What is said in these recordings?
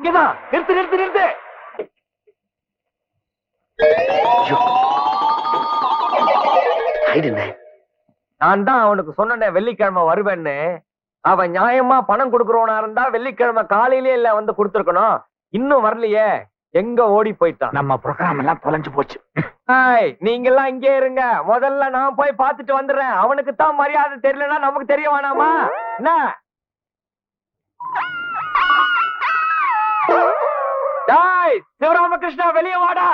இங்கதான். நிறுத்து நிறுத்து நிறுத்து. நான் தான் அவனுக்கு சொன்னேன் வெள்ளிக்கிழமை வருவேன்னு. அவன் நியாயமா பணம் கொடுக்கறவனா இருந்தா வெள்ளிக்கிழமை காலையிலே இல்ல வந்து கொடுத்துருக்கணும். இன்னும் வரலையே. எங்க ஓடி போயிட்டான். நம்ம ப்ரோக்ராம் எல்லாம் தொலைஞ்சு போச்சு. நீங்க எல்லாம் இங்கே இருங்க. முதல்ல நான் போய் பார்த்துட்டு வந்துடுறேன். அவனுக்கு தான் மரியாதை தெரியலன்னா நமக்கு தெரிய வேணாமா? என்ன? டாய் சிவராமகிருஷ்ணா வெளியே வாடா.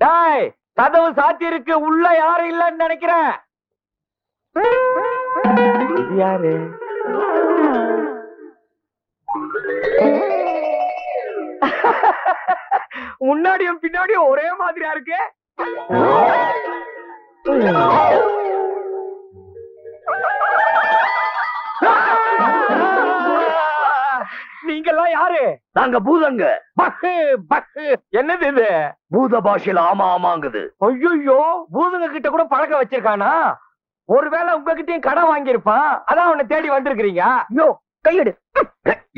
டாய் கதவு சாத்தி இருக்கு உள்ள யாரும் இல்லைன்னு நினைக்கிறேன். யாரு? முன்னாடியும் பின்னாடியும் ஒரே மாதிரியா இருக்கு? நீங்கெல்லாம் யாரு? நாங்க பூதங்க. என்னது இது? பூத பாஷையில ஆமா ஆமாங்குது. ஐயோ பூதங்க கிட்ட கூட பழக்கம் வச்சிருக்கானா? ஒருவேளை உங்ககிட்டயும் கடன் வாங்கியிருப்பான். அதான் அவனை தேடி வந்திருக்கிறீங்க. யோ கையெடு.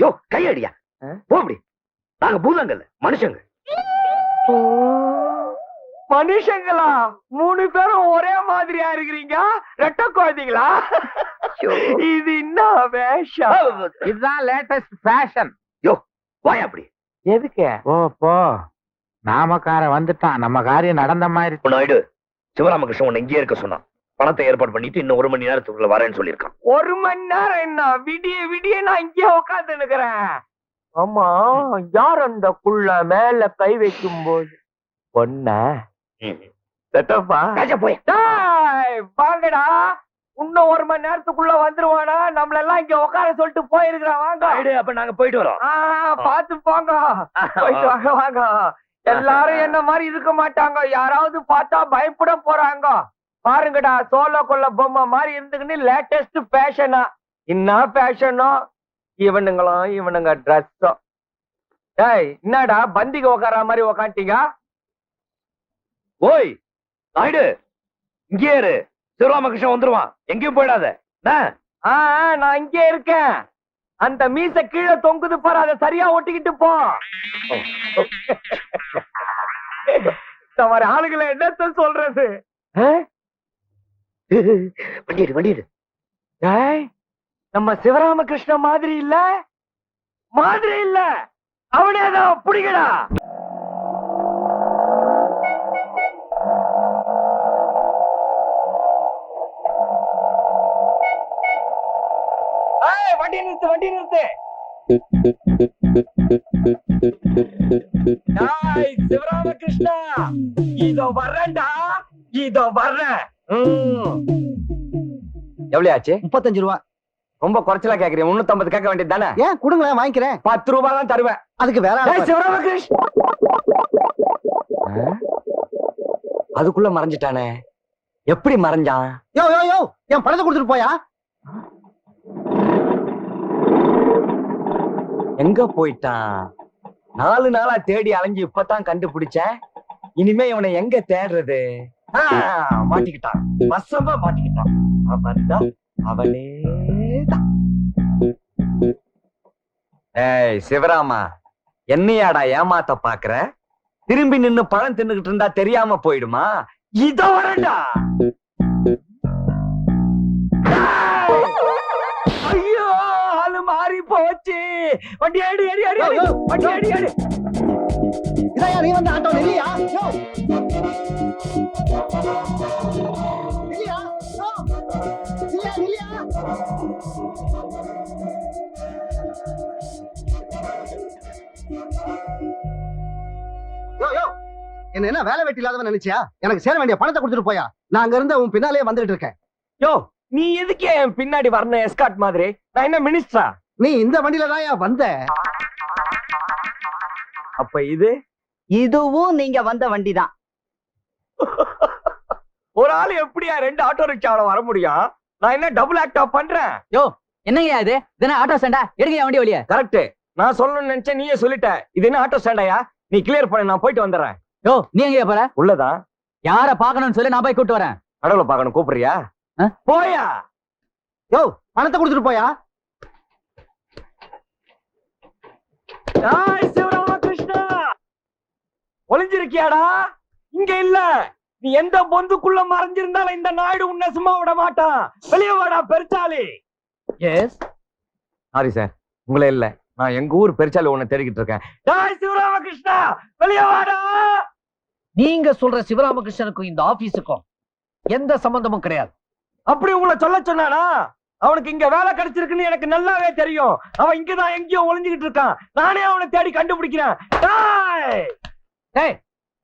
யோ கையடியா? ஆ? போ அப்படி. நாங்க பூதங்கல்ல மனுஷங்க. மனுஷங்களா? மூணு பேரும் ஒரே மாதிரியா இருக்கிறீங்க? ரெட்ட குழந்தைங்களா? இது என்ன வேஷம்? இதுதான் லேட்டஸ்ட் ஃபேஷன் வாய் அப்படி. எதுக்கு? ஓ போ. நாமக்கார வந்துட்டான். நம்ம காரியம் நடந்த மாதிரி. நாயுடு சிவராமகிருஷ்ணன் உன்னை இங்கே இருக்க சொன்னான். பணத்தை ஏற்பாடு பண்ணிட்டு இன்னும் ஒரு மணி நேரத்துக்குள்ள வரேன்னு சொல்லியிருக்கான். ஒரு மணி நேரம் என்ன? விடிய விடிய நான் இங்கே உட்கார்ந்து நிக்கிறேன் ஆமா யார் அந்த குள்ள மேல கை வைக்கும் போது பொண்ண செட்டப்பா? போய். வாங்கடா. இன்னும் ஒரு மணி நேரத்துக்குள்ள வந்துருவானா? நம்மள எல்லாம் இங்க உட்கார சொல்லிட்டு போயிருக்கிறான் வாங்க. அப்ப நாங்க போயிட்டு வரோம். பாத்து போங்க. போயிட்டு வாங்க வாங்க. எல்லாரும் என்ன மாதிரி இருக்க மாட்டாங்க? யாராவது பார்த்தா பயப்பட போறாங்க. பாருங்கடா சோழ கொள்ள பொம்மை மாதிரி இருந்துக்கின்னு லேட்டஸ்ட் ஃபேஷனா என்ன ஃபேஷனோ இவனுங்களும் இவனுங்க ட்ரெஸ்ஸும் டேய் என்னடா பந்திக்கு உக்கார மாதிரி உக்காந்துட்டீங்க? ஓய் நாயுடு இங்கே சிவராமகிருஷ்ணன் வந்துருவான். எங்கேயும் போயிடாத. நான் இங்கே இருக்கேன். அந்த மீச கீழே தொங்குது பாரு அதை சரியா ஒட்டிக்கிட்டு போ. ஆளுகளை என்னத்த சொல்றது? ஆ? வண்டி எடு வண்டி எடு டேய், நம்ம சிவராமகிருஷ்ண மாதிரி இல்ல? மாதிரி இல்ல. அவனே தான் பிடிக்கடா வண்டி நிறுத்து வண்டி நிறுத்து. சிவராமகிருஷ்ணா. இதோ வர்றேன்டா இதோ வர்றேன். ம். எவ்வளவு ஆச்சு முப்பத்தஞ்சு ரூபா. ரொம்ப குறைச்சலா கேக்குறீங்க. முன்னூத்தி கேட்க வேண்டியது தானே? ஏன்? கொடுங்களேன் வாங்கிக்கிறேன். பத்து ரூபாய் தான் தருவேன். அதுக்கு வேற. சிவராமகிருஷ்ண? அதுக்குள்ள மறைஞ்சிட்டானே. எப்படி மறைஞ்சான்? யோ யோ யோ என் பணத்தை கொடுத்துட்டு போயா? எங்க போயிட்டான்? நாலு நாளா தேடி அலைஞ்சு இப்பதான் கண்டுபிடிச்சேன். இனிமே இவனை எங்க தேடுறது? மாட்டிக்கிட்டான். வசமா மாட்டிக்கிட்டான். அவன்தான் அவனே தான் ஏய் சிவராமா என்னையாடா ஏமாத்த பாக்குற? திரும்பி நின்னு பழம் தின்னுகிட்டு இருந்தா தெரியாம போயிடுமா? இதோ வரண்டா வண்டி அடி அடி யோ, யோ, வண்டி அடி அடி இதையா நீ வந்து ஆட்டோ இல்லையா யோ. இல்லையா யோ. இல்லையா இல்லையா யோ யோ. என்ன என்ன வேலை வெட்டி இல்லாதவன் நினைச்சியா? எனக்கு சேர வேண்டிய பணத்தை கொடுத்துட்டு போயா. நான் அங்க இருந்து உன் பின்னாலே வந்துட்டு இருக்கேன். யோ நீ எதுக்கு என் பின்னாடி வரணும் எஸ்காட் மாதிரி? நான் என்ன மினிஸ்டரா நீ இந்த வண்டியில தான் வந்த. அப்ப இது? இதுவும் நீங்க வந்த வண்டிதான். ஒரு ஆள் எப்படியா ரெண்டு ஆட்டோ ரிக்ஷாவில வர முடியும்? நான் என்ன டபுள் ஆக்டா பண்றேன்? என்னங்கய்யா இது? தினம் ஆட்டோ ஸ்டாண்டா எடுங்க வண்டி வழிய. கரெக்ட் நான் சொல்லணும்னு நினைச்சேன் நீயே சொல்லிட்ட. இது என்ன ஆட்டோ ஸ்டாண்டாயா நீ கிளியர் பண்ணு நான் போயிட்டு வந்துடுறேன். யோ நீ எங்கயா போற? உள்ளதான் யார பாக்கணும்னு சொல்லி நான் போய் கூட்டு வரேன். கடவுளை பார்க்கணும் கூப்பிடுறியா? போயா? யோ பணத்தை கொடுத்துட்டு போயா? டேய், ஒளிஞ்சிருக்கியாடா? இங்க இல்ல. நீ எந்த பொந்துக்குள்ள மறைஞ்சிருந்தாலும் இந்த நாயுடு உன்னை சும்மா விட மாட்டான். வெளியே வாடா பெருச்சாலி. எஸ் சாரி சார் உங்களே இல்ல. நான் எங்க ஊர் பெருச்சாலி உன்னை தேடிக்கிட்டு இருக்கேன். டேய் சிவராமகிருஷ்ணா வெளியே வாடா. நீங்க சொல்ற சிவராமகிருஷ்ணனுக்கும் இந்த ஆபீஸுக்கும் எந்த சம்பந்தமும் கிடையாது. அப்படி உங்களை சொல்ல சொன்னானா? அவனுக்கு இங்க வேலை கிடைச்சிருக்குன்னு எனக்கு நல்லாவே தெரியும் அவன் இங்கதான் எங்கேயோ ஒளிஞ்சுகிட்டு இருக்கான் நானே அவனை தேடி கண்டுபிடிக்கிறேன்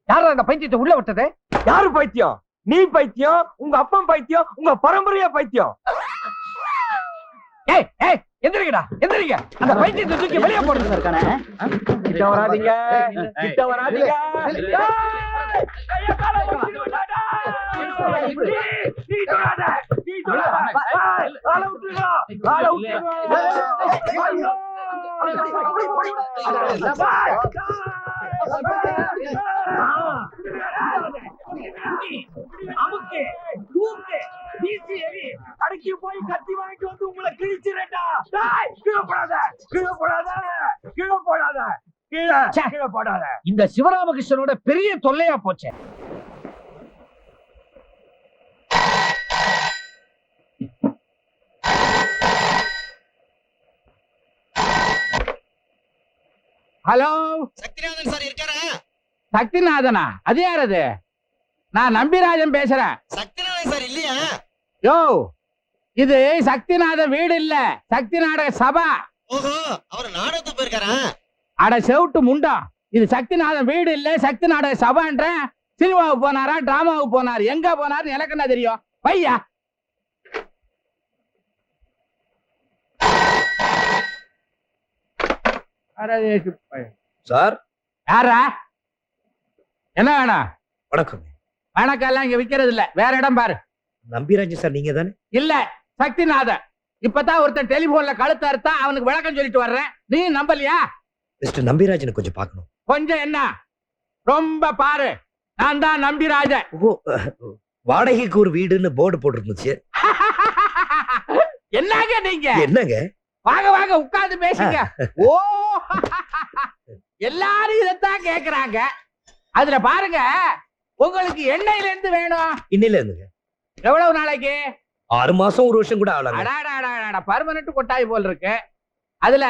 யாரா அந்த பைத்தியத்தை உள்ள விட்டது யாரு பைத்தியம் நீ பைத்தியம் உங்க அப்பன் பைத்தியம் உங்க பரம்பரையா பைத்தியம் ஏய் ஏய் எந்திரிங்கடா எந்திரிங்க அந்த பைத்தியத்தை தூக்கி வெளியே போடுங்க இருக்கானே கிட்ட வராதீங்க கிட்ட வராதீங்க அமுக்கு, தூக்கு, வீசி எறி. அடக்கி போய் கத்தி வாங்கிட்டு வந்து உங்களை கிழிச்சிரேன்டா. கிழப்படாத கீழே போடாத, கீழே போடாத, கீழே போடாத, கீழே, போடாத. இந்த சிவராமகிருஷ்ணனோட பெரிய தொல்லையா போச்சே. ஹலோ? சக்திநாதன் சார் இருக்காரா? சக்திநாதனா? அது யார் அது நான் நம்பிராஜன் பேசுறேன். சக்திநாதன் சார் இல்லையா? யோ இது சக்திநாத வீடு இல்ல. சக்தி நாடக சபா. ஓஹோ அவர் நாடகத்துக்கு போயிருக்காரா? அட செவுட்டு முண்டா. இது சக்திநாதன் வீடு இல்ல சக்தி நாடக சபான்ற. சினிமாவுக்கு போனாரா டிராமாவுக்கு போனார் எங்க போனாரு எனக்கு என்ன தெரியும்? பையா. சார்? யாரா என்ன வேணும் வணக்கம். வணக்கம்லாம் இங்க விக்கிறது இல்ல. வேற இடம் பாரு. நம்பிராஜ் சார் நீங்க தானே? இல்ல சக்திநாதன். இப்பதான் ஒருத்தன் டெலிபோன்ல கழுத்து அறுத்தா அவனுக்கு விளக்கம் சொல்லிட்டு வர்றேன். நீ நம்பலையா? மிஸ்டர் நம்பிராஜனை கொஞ்சம் பார்க்கணும். கொஞ்சம் என்ன? ரொம்ப பாரு. நான் தான் நம்பிராஜன். ஓ வாடகைக்கு ஒரு வீடுன்னு போர்டு போட்டுருந்துச்சு என்னங்க நீங்க? என்னங்க? வாங்க வாங்க உட்கார்ந்து பேசுங்க. ஓ எல்லாரும் இதைத்தான் கேக்குறாங்க. அதுல பாருங்க உங்களுக்கு எண்ணெயில இருந்து வேணும். இன்னில இருந்துங்க எவ்வளவு நாளைக்கு? ஆறு மாசம் ஒரு வருஷம் கூட அடாடாடாடா பர்மனன்ட் கொட்டாய் போல் இருக்கு. அதுல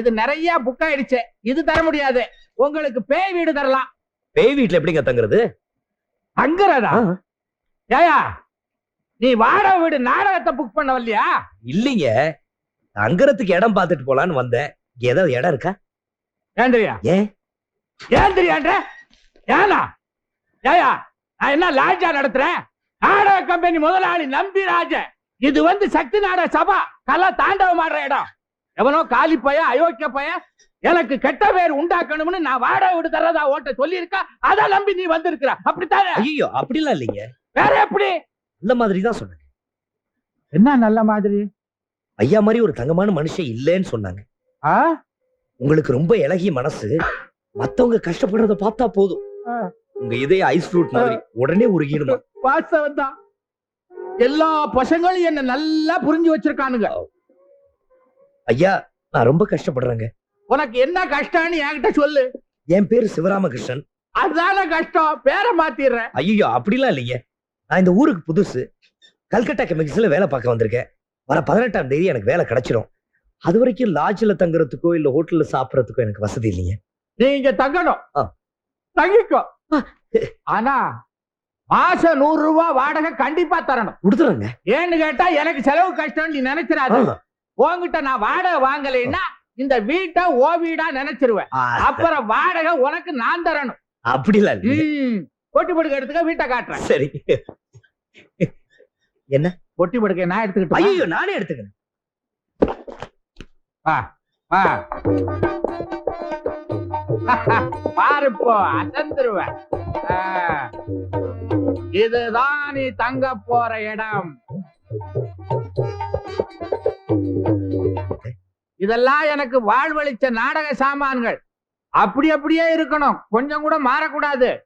இது நிறைய புக் ஆயிடுச்சு. இது தர முடியாது. உங்களுக்கு பேய் வீடு தரலாம். பேய் வீட்டுல எப்படிங்க தங்குறது? தங்குறதா? ஏயா நீ வாடகை வீடு நாடகத்தை புக் பண்ண வரலையா இல்லைங்க. தங்குறதுக்கு இடம் பார்த்துட்டு போலான்னு வந்தேன். ஏதாவது இடம் இருக்கா? ஏந்திரியா? ஏன் ஏன் தெரியாண்ட ஏனா ஏயா நான் என்ன லாட்ஜா நடத்துறேன்? நாடக கம்பெனி முதலாளி நம்பிராஜ இது வந்து சக்தி நாடக சபா. கலா தாண்டவம் ஆடுற இடம். எவனோ காலி பைய அயோக்கிய பைய எனக்கு கெட்ட பேர் உண்டாக்கணும்னு நான் வாடகை வீடு தரதா ஓட்ட சொல்லியிருக்கா? அதை நம்பி நீ வந்திருக்கிற. அப்படித்தானே? ஐயோ அப்படிலாம் இல்லைங்க. வேற எப்படி? இந்த மாதிரி தான் சொன்னேன் என்ன நல்ல மாதிரி? ஐயா மாதிரி ஒரு தங்கமான மனுஷன் இல்லைன்னு சொன்னாங்க. ஆ? உங்களுக்கு ரொம்ப இலகிய மனசு. மத்தவங்க கஷ்டப்படுறத பார்த்தா போதும். உங்க இதய ஐஸ் ஃப்ரூட் மாதிரி உடனே உருகிடுமா? வாஸ்தவம் தான். எல்லா பசங்களும் என்ன நல்லா புரிஞ்சு வச்சிருக்கானுங்க. ஐயா நான் ரொம்ப கஷ்டப்படுறேங்க. உனக்கு என்ன கஷ்டம்னு என்கிட்ட சொல்லு. என் பேரு சிவராமகிருஷ்ணன். அதுதானே கஷ்டம். பேரை மாத்திடுறேன். ஐயோ அப்படிலாம் இல்லைங்க. நான் இந்த ஊருக்கு புதுசு. கல்கட்டா கெமிக்கல்ஸ்ல வேலை பார்க்க வந்திருக்கேன். வர பதினெட்டாம் தேதி எனக்கு வேலை கிடைச்சிடும் அது வரைக்கும் லாட்ஜ்ல தங்குறதுக்கோ இல்ல ஹோட்டல்ல சாப்பிடறதுக்கோ எனக்கு வசதி இல்லைங்க. நீ இங்க தங்கணும். தங்கிக்கோ. ஆனா மாசம் நூறு ரூபாய் வாடகை கண்டிப்பா தரணும். கொடுத்துறேங்க ஏன்னு கேட்டா எனக்கு செலவு கஷ்டம் நீ நினைச்சிடாத. உன்கிட்ட நான் வாடகை வாங்கலைன்னா இந்த வீட்டை ஓ வீடா நினைச்சிருவேன். அப்புறம் வாடகை உனக்கு நான் தரணும். அப்படிலாம் இல்லைங்க. ம். பொட்டி படுக்க எடுத்துக்க வீட்டை காட்டுறேன். சரி. பொட்டி படுக்க நான் எடுத்துக்கிட்டு ஐயோ நானே எடுத்துக்கிறேன். வா பாரு இப்போ அசந்துருவேன். இதுதான் நீ தங்க போற இடம். இதெல்லாம் எனக்கு வாழ்வழிச்ச நாடக சாமான்கள். அப்படி அப்படியே இருக்கணும். கொஞ்சம் கூட மாறக்கூடாது.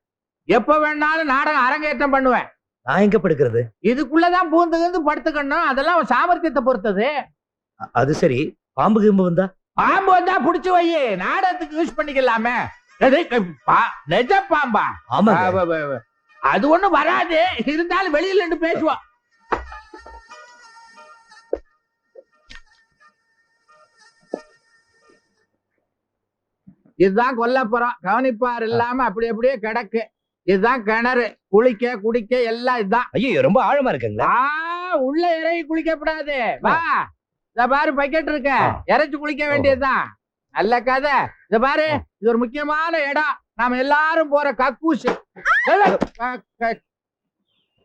எப்ப வேணாலும் நாடகம் அரங்கேற்றம் பண்ணுவேன். நான் எங்க படுக்கிறது? இதுக்குள்ளதான் பூந்து கிந்து படுத்துக்கணும். அதெல்லாம் சாமர்த்தியத்தை பொறுத்தது. அது சரி. பாம்பு கிம்பு வந்தா? பாம்பு வந்தா புடிச்சு வை. நாடகத்துக்கு யூஸ் பண்ணிக்கலாமே. நெஜ பாம்பா? வ- அது ஒண்ணும் வராது. இருந்தாலும் வெளியில நின்று பேசுவோம் இதுதான் கொல்லப்புறம் கவனிப்பார் இல்லாம அப்படி அப்படியே கிடக்கு. இதுதான் கிணறு. குளிக்க குடிக்க எல்லாம் இதுதான். ஐயோ ரொம்ப ஆழமா இருக்குங்களா. உள்ள இறங்கி குளிக்கப்படாது. வா. இத பாரு பக்கெட் இருக்க. இறைச்சு குளிக்க வேண்டியதுதான். நல்ல கதை. இத பாரு இது ஒரு முக்கியமான இடம். நாம எல்லாரும் போற கக்கூசு.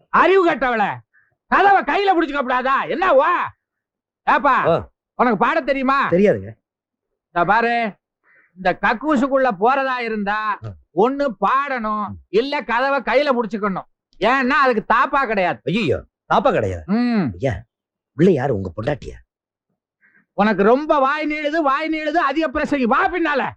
அறிவு கட்டவள. கதவை கையில புடிச்சுக்க கூடாதா? என்ன வா ஏப்பா. உனக்கு பாட தெரியுமா? தெரியாதுங்க. இத பாரு. இந்த கக்கூசுக்குள்ள போறதா இருந்தா. ஒண்ணு பாடணும் இல்ல கதவை கையில புடிச்சுக்கணும். ஏன்னா அதுக்கு தாப்பா கிடையாது. ஐயோ தாப்பா கிடையாது. ம். உள்ள யாரு? உங்க பொண்டாட்டியா? உனக்கு ரொம்ப வாய் நீளுது வாய் நீளுது அதிக பிரசங்கி. வா பின்னால.